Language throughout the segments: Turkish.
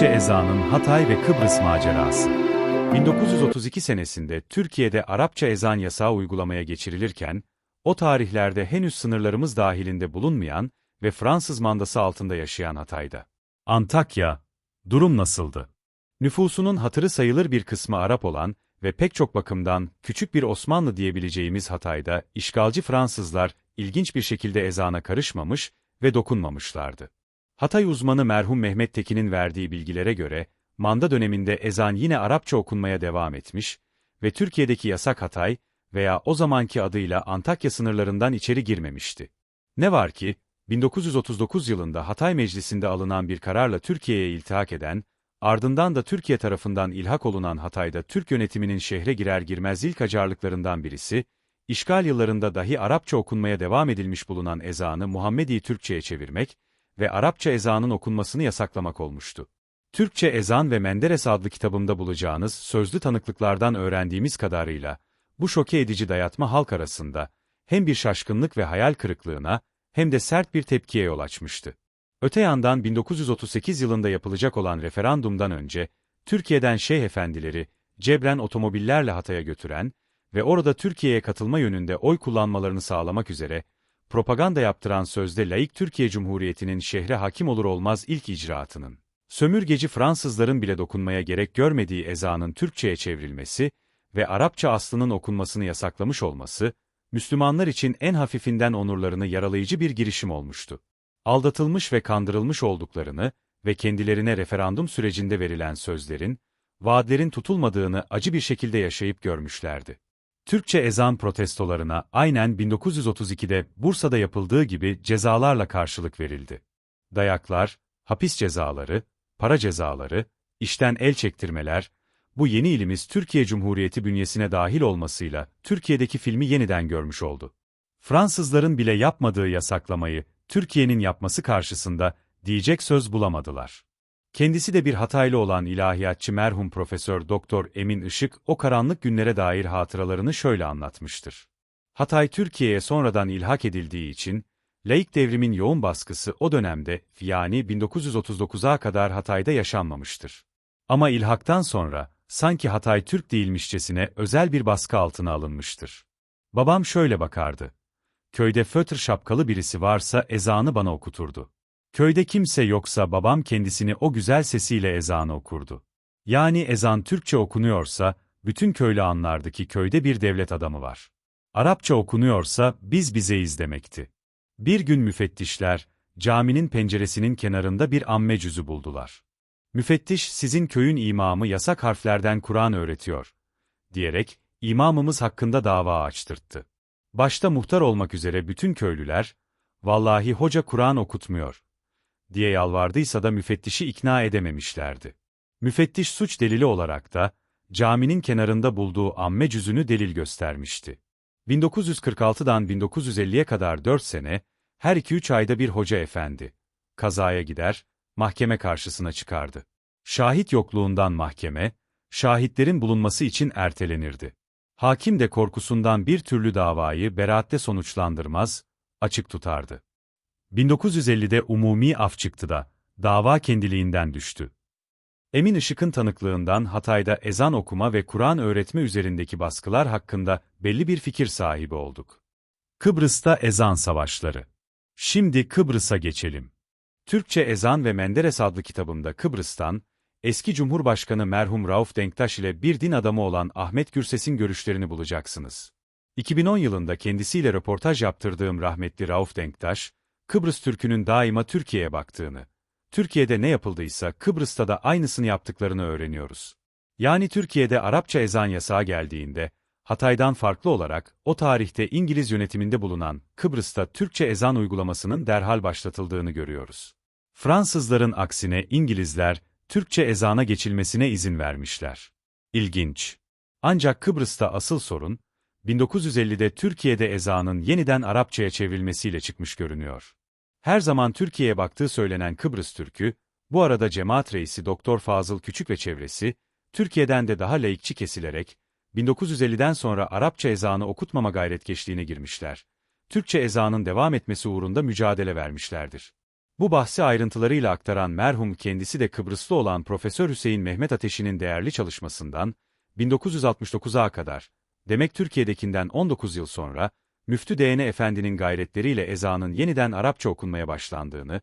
Türkçe ezanın Hatay ve Kıbrıs macerası. 1932 senesinde Türkiye'de Arapça ezan yasağı uygulamaya geçirilirken, o tarihlerde henüz sınırlarımız dahilinde bulunmayan ve Fransız mandası altında yaşayan Hatay'da. Antakya, durum nasıldı? Nüfusunun hatırı sayılır bir kısmı Arap olan ve pek çok bakımdan küçük bir Osmanlı diyebileceğimiz Hatay'da işgalci Fransızlar ilginç bir şekilde ezana karışmamış ve dokunmamışlardı. Hatay uzmanı merhum Mehmet Tekin'in verdiği bilgilere göre, manda döneminde ezan yine Arapça okunmaya devam etmiş ve Türkiye'deki yasak Hatay veya o zamanki adıyla Antakya sınırlarından içeri girmemişti. Ne var ki, 1939 yılında Hatay Meclisi'nde alınan bir kararla Türkiye'ye iltihak eden, ardından da Türkiye tarafından ilhak olunan Hatay'da Türk yönetiminin şehre girer girmez ilk acarlıklarından birisi, işgal yıllarında dahi Arapça okunmaya devam edilmiş bulunan ezanı Muhammedi Türkçe'ye çevirmek ve Arapça ezanın okunmasını yasaklamak olmuştu. Türkçe Ezan ve Menderes adlı kitabımda bulacağınız sözlü tanıklıklardan öğrendiğimiz kadarıyla, bu şoke edici dayatma halk arasında, hem bir şaşkınlık ve hayal kırıklığına, hem de sert bir tepkiye yol açmıştı. Öte yandan 1938 yılında yapılacak olan referandumdan önce, Türkiye'den şeyh efendileri, cebren otomobillerle Hatay'a götüren ve orada Türkiye'ye katılma yönünde oy kullanmalarını sağlamak üzere, propaganda yaptıran sözde laik Türkiye Cumhuriyeti'nin şehre hakim olur olmaz ilk icraatının, sömürgeci Fransızların bile dokunmaya gerek görmediği ezanın Türkçe'ye çevrilmesi ve Arapça aslının okunmasını yasaklamış olması, Müslümanlar için en hafifinden onurlarını yaralayıcı bir girişim olmuştu. Aldatılmış ve kandırılmış olduklarını ve kendilerine referandum sürecinde verilen sözlerin, vaatlerin tutulmadığını acı bir şekilde yaşayıp görmüşlerdi. Türkçe ezan protestolarına aynen 1932'de Bursa'da yapıldığı gibi cezalarla karşılık verildi. Dayaklar, hapis cezaları, para cezaları, işten el çektirmeler, bu yeni ilimiz Türkiye Cumhuriyeti bünyesine dahil olmasıyla Türkiye'deki filmi yeniden görmüş oldu. Fransızların bile yapmadığı yasaklamayı Türkiye'nin yapması karşısında diyecek söz bulamadılar. Kendisi de bir Hataylı olan ilahiyatçı merhum Profesör Doktor Emin Işık o karanlık günlere dair hatıralarını şöyle anlatmıştır. Hatay Türkiye'ye sonradan ilhak edildiği için laik devrimin yoğun baskısı o dönemde yani 1939'a kadar Hatay'da yaşanmamıştır. Ama ilhaktan sonra sanki Hatay Türk değilmişçesine özel bir baskı altına alınmıştır. Babam şöyle bakardı. Köyde fötr şapkalı birisi varsa ezanı bana okuturdu. Köyde kimse yoksa babam kendisini o güzel sesiyle ezanı okurdu. Yani ezan Türkçe okunuyorsa, bütün köylü anlardı ki köyde bir devlet adamı var. Arapça okunuyorsa biz bizeyiz demekti. Bir gün müfettişler, caminin penceresinin kenarında bir amme cüzü buldular. Müfettiş sizin köyün imamı yasak harflerden Kur'an öğretiyor, diyerek imamımız hakkında dava açtırttı. Başta muhtar olmak üzere bütün köylüler, vallahi hoca Kur'an okutmuyor, diye yalvardıysa da müfettişi ikna edememişlerdi. Müfettiş suç delili olarak da, caminin kenarında bulduğu amme cüzünü delil göstermişti. 1946'dan 1950'ye kadar 4 sene, her 2-3 ayda bir hoca efendi, kazaya gider, mahkeme karşısına çıkardı. Şahit yokluğundan mahkeme, şahitlerin bulunması için ertelenirdi. Hakim de korkusundan bir türlü davayı beraatte sonuçlandırmaz, açık tutardı. 1950'de umumi af çıktı da, dava kendiliğinden düştü. Emin Işık'ın tanıklığından Hatay'da ezan okuma ve Kur'an öğretme üzerindeki baskılar hakkında belli bir fikir sahibi olduk. Kıbrıs'ta ezan savaşları. Şimdi Kıbrıs'a geçelim. Türkçe Ezan ve Menderes adlı kitabımda Kıbrıs'tan, eski Cumhurbaşkanı merhum Rauf Denktaş ile bir din adamı olan Ahmet Gürses'in görüşlerini bulacaksınız. 2010 yılında kendisiyle röportaj yaptırdığım rahmetli Rauf Denktaş, Kıbrıs Türk'ünün daima Türkiye'ye baktığını, Türkiye'de ne yapıldıysa Kıbrıs'ta da aynısını yaptıklarını öğreniyoruz. Yani Türkiye'de Arapça ezan yasağı geldiğinde, Hatay'dan farklı olarak, o tarihte İngiliz yönetiminde bulunan Kıbrıs'ta Türkçe ezan uygulamasının derhal başlatıldığını görüyoruz. Fransızların aksine İngilizler, Türkçe ezana geçilmesine izin vermişler. İlginç. Ancak Kıbrıs'ta asıl sorun, 1950'de Türkiye'de ezanın yeniden Arapçaya çevrilmesiyle çıkmış görünüyor. Her zaman Türkiye'ye baktığı söylenen Kıbrıs Türk'ü, bu arada cemaat reisi Doktor Fazıl Küçük ve çevresi, Türkiye'den de daha laikçi kesilerek, 1950'den sonra Arapça ezanı okutmama gayretkeşliğine girmişler. Türkçe ezanın devam etmesi uğrunda mücadele vermişlerdir. Bu bahsi ayrıntılarıyla aktaran merhum kendisi de Kıbrıslı olan Profesör Hüseyin Mehmet Ateşi'nin değerli çalışmasından, 1969'a kadar, demek Türkiye'dekinden 19 yıl sonra, Müftü D.N. Efendi'nin gayretleriyle ezanın yeniden Arapça okunmaya başlandığını,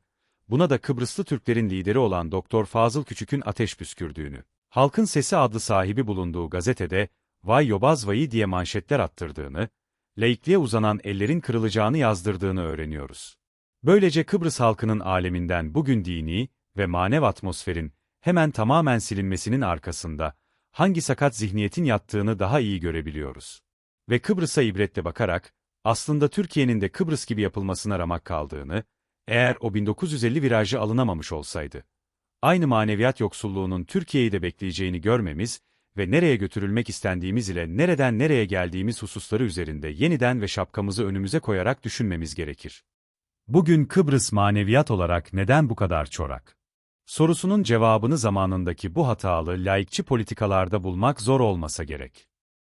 buna da Kıbrıslı Türklerin lideri olan Doktor Fazıl Küçük'ün ateş püskürdüğünü, Halkın Sesi adlı sahibi bulunduğu gazetede, vay yobaz vayı diye manşetler attırdığını, laikliğe uzanan ellerin kırılacağını yazdırdığını öğreniyoruz. Böylece Kıbrıs halkının aleminden bugün dini ve manev atmosferin hemen tamamen silinmesinin arkasında hangi sakat zihniyetin yattığını daha iyi görebiliyoruz. Ve Kıbrıs'a ibretle bakarak, aslında Türkiye'nin de Kıbrıs gibi yapılmasına ramak kaldığını, eğer o 1950 virajı alınamamış olsaydı, aynı maneviyat yoksulluğunun Türkiye'yi de bekleyeceğini görmemiz ve nereye götürülmek istendiğimiz ile nereden nereye geldiğimiz hususları üzerinde yeniden ve şapkamızı önümüze koyarak düşünmemiz gerekir. Bugün Kıbrıs maneviyat olarak neden bu kadar çorak? Sorusunun cevabını zamanındaki bu hatalı laikçi politikalarda bulmak zor olmasa gerek.